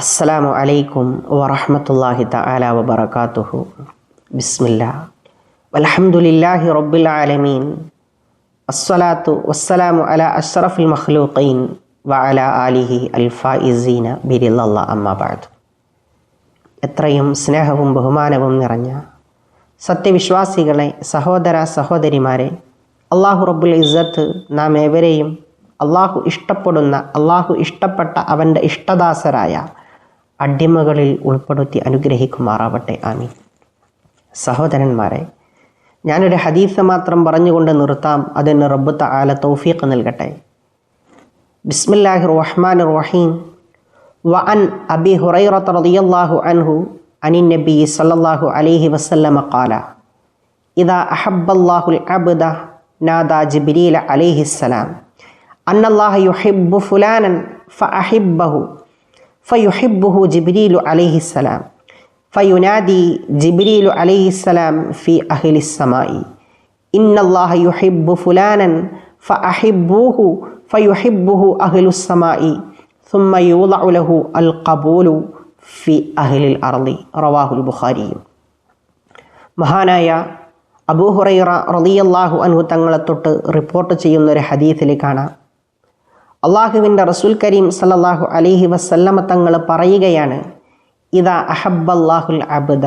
അസ്സലാമു അലൈക്കും വറഹ്മത്തുള്ളാഹി തആല വബറകാതുഹു. ബിസ്മില്ലാ. വൽഹംദുലില്ലാഹി റബ്ബിൽ ആലമീൻ. അസ്സലാത്തു വസ്സലാമു അല അഷ്റഫിൽ മഖ്ലൂഖീൻ വഅലാ ആലിഹി അൽഫായിസീന ബിരില്ല ബിരില്ലല്ലാ അമ്മാ ബഅദ്. എത്രയും സ്നേഹവും ബഹുമാനവും നിറഞ്ഞ സത്യവിശ്വാസികളെ സഹോദര സഹോദരിമാരെ അള്ളാഹു റബ്ബുൽ ഇസ്സത്ത് നാം ഏവരെയും അള്ളാഹു ഇഷ്ടപ്പെടുന്ന അള്ളാഹു ഇഷ്ടപ്പെട്ട അവന്റെ ഇഷ്ടദാസരായ അടിമകളിൽ ഉൾപ്പെടുത്തി അനുഗ്രഹിക്കുമാറാവട്ടെ. ആമീൻ. സഹോദരന്മാരെ ഞാനൊരു ഹദീസ് മാത്രം പറഞ്ഞുകൊണ്ട് നിർത്താം. അതിന് റബ്ബത്ത് ആല തൗഫീഖ് നൽകട്ടെ. ബിസ്മില്ലാഹി റഹ്മാൻ റഹീം വ അൻ അബി ഹുറൈറത്ത് റളിയല്ലാഹു അൻഹു അനി നബി സല്ലല്ലാഹു അലൈഹി വസല്ലമ ഖാല ഇദാ അഹബ്ബല്ലാഹുൽ അബ്ദ നാദാ ജിബ്രീൽ അലൈഹിസ്സലാം. അന്നല്ലാഹു യുഹിബ്ബു ഫുലാനൻ ഫഅഹിബ്ബഹു الله يحب فلانا فأحبه فيحبه جبريل عليه السلام فينادي جبريل عليه السلام في أهل السماء إن الله يحب فلانا فأحبوه فيحبه أهل السماء ثم يوضع له القبول في أهل الأرض رواه البخاري മഹാനായ അബൂഹുറൈറ റളിയല്ലാഹു അൻഹു തങ്ങളെ തൊട്ട് റിപ്പോർട്ട് ചെയ്യുന്ന ഒരു ഹദീസിൽ കാണാം അള്ളാഹുവിന്റെ റസൂൽ കരീം സല്ലല്ലാഹു അലൈഹി വസല്ലമ തങ്ങൾ പറയുകയാണ് ഇതാ അഹബ്ബല്ലാഹുൽ അബ്ദ.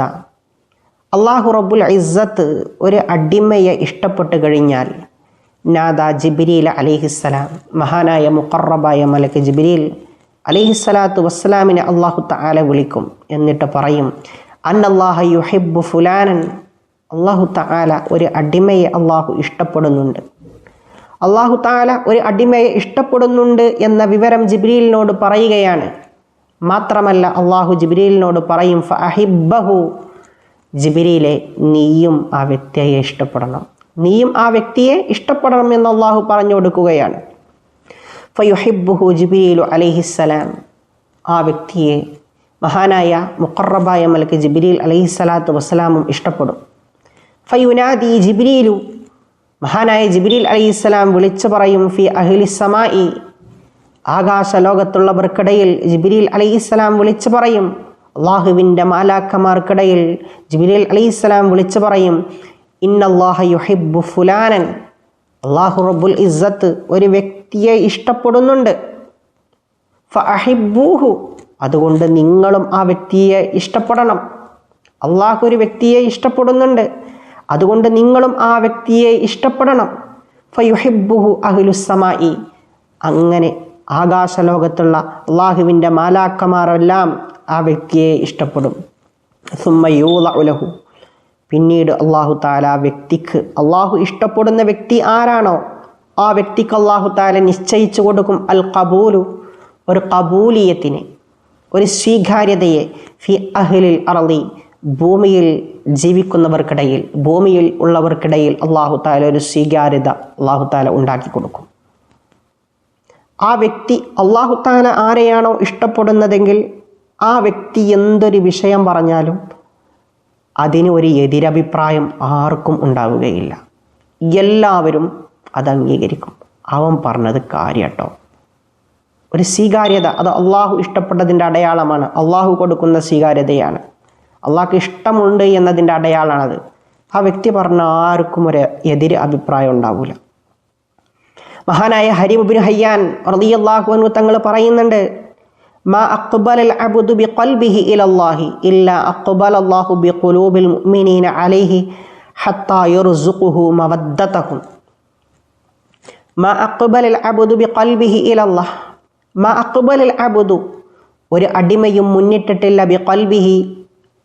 അള്ളാഹു റബ്ബുൽ ഇസ്സത്ത് ഒരു അടിമയെ ഇഷ്ടപ്പെട്ടു കഴിഞ്ഞാൽ നാദ ജിബിരിൽ അലിഹിസ്സലാം മഹാനായ മുക്കറബായ മലക്ക് ജിബിരിൽ അലിഹിസ്സലാത്തു വസ്സലാമിനെ അള്ളാഹു താല വിളിക്കും എന്നിട്ട് പറയും അന്നല്ലാഹ യുഹിബ്ബു ഫുലാനൻ. അള്ളാഹു താല ഒരു അടിമയെ അള്ളാഹു ഇഷ്ടപ്പെടുന്നുണ്ട്. അള്ളാഹു താല ഒരു അടിമയെ ഇഷ്ടപ്പെടുന്നുണ്ട് എന്ന വിവരം ജിബ്രീലിനോട് പറയുകയാണ്. മാത്രമല്ല അള്ളാഹു ജിബ്രീലിനോട് പറയും ഫഹിബഹു ജിബിരിയിലെ നീയും ആ വ്യക്തിയെ ഇഷ്ടപ്പെടണം. നീയും ആ വ്യക്തിയെ ഇഷ്ടപ്പെടണം എന്ന് അള്ളാഹു പറഞ്ഞു കൊടുക്കുകയാണ്. ഫയുഹിബുഹു ജിബിരിയിലു അലഹിസ്സലാം ആ വ്യക്തിയെ മഹാനായ മുക്കറബായ മലക്ക് ജിബിരിയിൽ അലഹിസ്സലാത്തു വസ്സലാമും ഇഷ്ടപ്പെടും. ഫയുനാദി ജിബ്രീലു. മഹാനായ ജിബിരിൽ അലി അലൈഹിസ്സലാം വിളിച്ചു പറയും ഫി അഹ്ലി സമായി ആകാശ ലോകത്തുള്ളവർക്കിടയിൽ ജിബിരിൽ അലി അലൈഹിസ്സലാം വിളിച്ചു പറയും അള്ളാഹുവിന്റെ മാലാക്കമാർക്കിടയിൽ ജിബിരിൽ അലി അലൈഹിസ്സലാം വിളിച്ചു പറയും ഇന്നല്ലാഹ ഫുലാനൻ. അള്ളാഹു റബ്ബുൽ ഇസ്സത്ത് ഒരു വ്യക്തിയെ ഇഷ്ടപ്പെടുന്നുണ്ട്. ഫഅഹിബൂഹു അതുകൊണ്ട് നിങ്ങളും ആ വ്യക്തിയെ ഇഷ്ടപ്പെടണം. അള്ളാഹു ഒരു വ്യക്തിയെ ഇഷ്ടപ്പെടുന്നുണ്ട്. അതുകൊണ്ട് നിങ്ങളും ആ വ്യക്തിയെ ഇഷ്ടപ്പെടണം. ഫയുഹിബുഹു അഹിലുസമായി അങ്ങനെ ആകാശലോകത്തുള്ള അള്ളാഹുവിന്റെ മാലാക്കമാരെല്ലാം ആ വ്യക്തിയെ ഇഷ്ടപ്പെടും. സുമ്മയൂല ഉലഹു പിന്നീട് അള്ളാഹു താല വ്യക്തിക്ക് അള്ളാഹു ഇഷ്ടപ്പെടുന്ന വ്യക്തി ആരാണോ ആ വ്യക്തിക്ക് അള്ളാഹു താല നിശ്ചയിച്ചു കൊടുക്കും അൽ കബൂലു ഒരു കബൂലിയത്തിനെ ഒരു സ്വീകാര്യതയെ ഫി അഹ്ലിൽ അറളി ഭൂമിയിൽ ജീവിക്കുന്നവർക്കിടയിൽ ഭൂമിയിൽ ഉള്ളവർക്കിടയിൽ അള്ളാഹു താല ഒരു സ്വീകാര്യത അള്ളാഹു താല ഉണ്ടാക്കി കൊടുക്കും. ആ വ്യക്തി അള്ളാഹു താല ആരെയാണോ ഇഷ്ടപ്പെടുന്നതെങ്കിൽ ആ വ്യക്തി എന്തൊരു വിഷയം പറഞ്ഞാലും അതിന് ഒരു എതിരഭിപ്രായം ആർക്കും ഉണ്ടാവുകയില്ല. എല്ലാവരും അത് അംഗീകരിക്കും. അവൻ പറഞ്ഞത് കാര്യട്ടോ. ഒരു സ്വീകാര്യത അത് അള്ളാഹു ഇഷ്ടപ്പെട്ടതിന്റെ അടയാളമാണ്. അള്ളാഹു കൊടുക്കുന്ന സ്വീകാര്യതയാണ്. അള്ളാഹ്ക്ക് ഇഷ്ടമുണ്ട് എന്നതിന്റെ അടയാളാണത്. ആ വ്യക്തി പറഞ്ഞ ആർക്കും ഒരു എതിര് അഭിപ്രായം ഉണ്ടാവില്ല മഹാനായ ഹരിബുബിൻ ഹയ്യാൻ റളിയല്ലാഹു അൻഹു തങ്ങൾ പറയുന്നുണ്ട് മാ അഖ്ബലൽ അബ്ദു ബിഖൽബിഹി ഇലല്ലാഹി ഇല്ലാ അഖ്ബല അല്ലാഹു ബിഖുലൂബിൽ മുഅ്മിനീന അലൈഹി ഹത്താ യർസുഖുഹു മവദ്ദതഹും. മാ അഖ്ബലൽ അബ്ദു ബിഖൽബിഹി ഇലല്ലാഹ്. മാ അക്ബൽ അബ്ദു ഒരു അടിമയും മുന്നിട്ടിട്ടില്ല ബിഖൽബിഹി.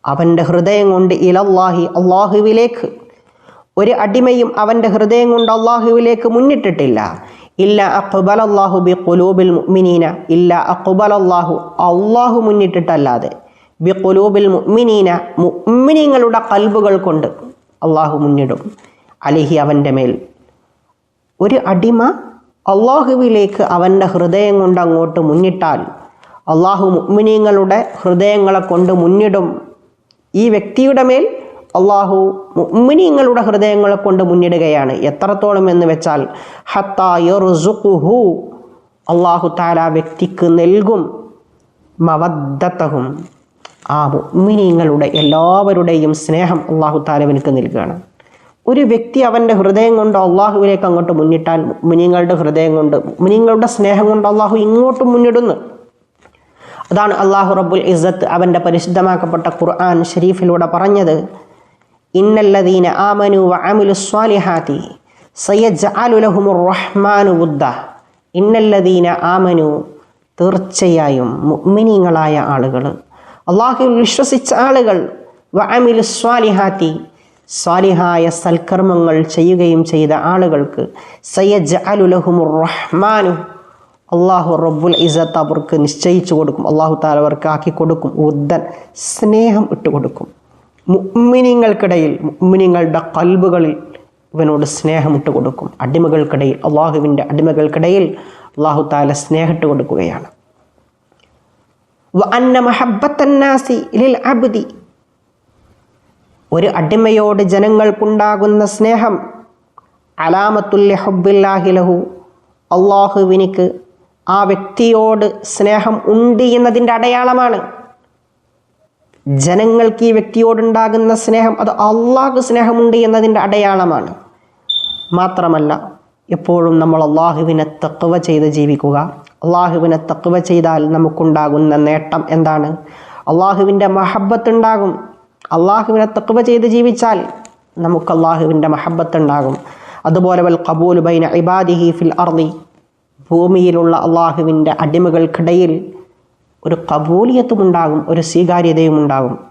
അവന്റെ ഹൃദയം കൊണ്ട് ഇലല്ലാഹി അള്ളാഹുവിലേക്ക് ഒരു അടിമയും അവന്റെ ഹൃദയം കൊണ്ട് അള്ളാഹുവിലേക്ക് മുന്നിട്ടിട്ടില്ല. ഇല്ല അക്ബൽ അള്ളാഹു ബി കുലൂബിൽ മുഅ്മിനീന ഇല്ല അക്ബൽ അള്ളാഹു അള്ളാഹു മുന്നിട്ടിട്ടല്ലാതെ. ബി കുലൂബിൽ മുഅ്മിനീന മുഅ്മിനീങ്ങളുടെ കൽബുകൾ കൊണ്ട് അള്ളാഹു മുന്നിടും. അലിഹി അവന്റെ മേൽ. ഒരു അടിമ അള്ളാഹുവിലേക്ക് അവന്റെ ഹൃദയം കൊണ്ട് അങ്ങോട്ട് മുന്നിട്ടാൽ അള്ളാഹു മുഅ്മിനീങ്ങളുടെ ഹൃദയങ്ങളെ കൊണ്ട് മുന്നിടും. ഈ വ്യക്തിയുടെ മേൽ അള്ളാഹു മുഅ്മിനീങ്ങളുടെ ഹൃദയങ്ങളെ കൊണ്ട് മുന്നിടുകയാണ്. എത്രത്തോളം എന്ന് വെച്ചാൽ അള്ളാഹു താല വ്യക്തിക്ക് നൽകും മവദ്ദത്തഹും ആ മുഅ്മിനീങ്ങളുടെ എല്ലാവരുടെയും സ്നേഹം അള്ളാഹു താലവനക്ക് നൽകുകയാണ്. ഒരു വ്യക്തി അവന്റെ ഹൃദയം കൊണ്ട് അള്ളാഹുവിലേക്ക് അങ്ങോട്ട് മുന്നിട്ടാൽ മുനിങ്ങളുടെ ഹൃദയം കൊണ്ട് മുനിങ്ങളുടെ സ്നേഹം കൊണ്ട് അള്ളാഹു ഇങ്ങോട്ട് മുന്നിടുന്നു. അതാണ് അള്ളാഹു റബ്ബുൽ ഇസ്സത്ത് അവന്റെ പരിശുദ്ധമാക്കപ്പെട്ട ഖുർആൻ ഷരീഫിലൂടെ പറഞ്ഞത്. ഇന്നല്ലദീന ആമനു വ സ്വാലിഹാത്തി സയ്യജഅലു ലഹുമുർ റഹ്മാനു ബുദ്ധ ഇന്നല്ലദീന ആമനു തീർച്ചയായും മുഗ്മിനീങ്ങളായ ആളുകൾ. അള്ളാഹുവിൽ വിശ്വസിച്ച ആളുകൾ വ അമിലു സ്വാലിഹാത്തി സ്വാലിഹായ സൽക്കർമ്മങ്ങൾ ചെയ്യുകയും ചെയ്ത ആളുകൾക്ക് സയ്യജ് അലുലഹുമുർ റഹ്മാനു അള്ളാഹു റബ്ബുൽ ഇസത്ത് അവർക്ക് നിശ്ചയിച്ചു കൊടുക്കും. അള്ളാഹു താല അവർക്ക് ആക്കി കൊടുക്കും. ഉദ്ദൻ സ്നേഹം ഇട്ട് കൊടുക്കും. മുഅ്മിനീങ്ങൾക്കിടയിൽ മുഅ്മിനീങ്ങളുടെ കൽബുകളിൽ ഇവനോട് സ്നേഹം ഇട്ട് കൊടുക്കും. അടിമകൾക്കിടയിൽ അള്ളാഹുവിന്റെ അടിമകൾക്കിടയിൽ അള്ളാഹു താല സ്നേഹം ഇട്ട് കൊടുക്കുകയാണ്. അബ്ദി. ഒരു അടിമയോട് ജനങ്ങൾക്കുണ്ടാകുന്ന സ്നേഹം അലാമത്തുല്യ ഹബ്ബില്ലാഹി ലഹു. അള്ളാഹുവിനിക്ക് ആ വ്യക്തിയോട് സ്നേഹം ഉണ്ട് എന്നതിന്റെ അടയാളമാണ്. ജനങ്ങൾക്ക് ഈ വ്യക്തിയോടുണ്ടാകുന്ന സ്നേഹം അത് അള്ളാഹ് സ്നേഹമുണ്ട് എന്നതിന്റെ അടയാളമാണ്. മാത്രമല്ല എപ്പോഴും നമ്മൾ അള്ളാഹുവിനെ തക്കവ ചെയ്ത് ജീവിക്കുക. അള്ളാഹുവിനെ തക്കവ ചെയ്താൽ നമുക്കുണ്ടാകുന്ന നേട്ടം എന്താണ്? അള്ളാഹുവിന്റെ മഹബത്ത് ഉണ്ടാകും അള്ളാഹുവിനെ തക്കവ ചെയ്ത് ജീവിച്ചാൽ നമുക്ക് അള്ളാഹുവിന്റെ മഹബത്ത് ഉണ്ടാകും അതുപോലെ വൽ കബൂൽ ബൈന ഇബാദിഹി ഫിൽ അർദി. ഭൂമിയിലുള്ള അള്ളാഹുവിന്റെ അടിമകൾക്കിടയിൽ ഒരു കബൂലിയത്തും ഉണ്ടാകും ഒരു സ്വീകാര്യതയും ഉണ്ടാകും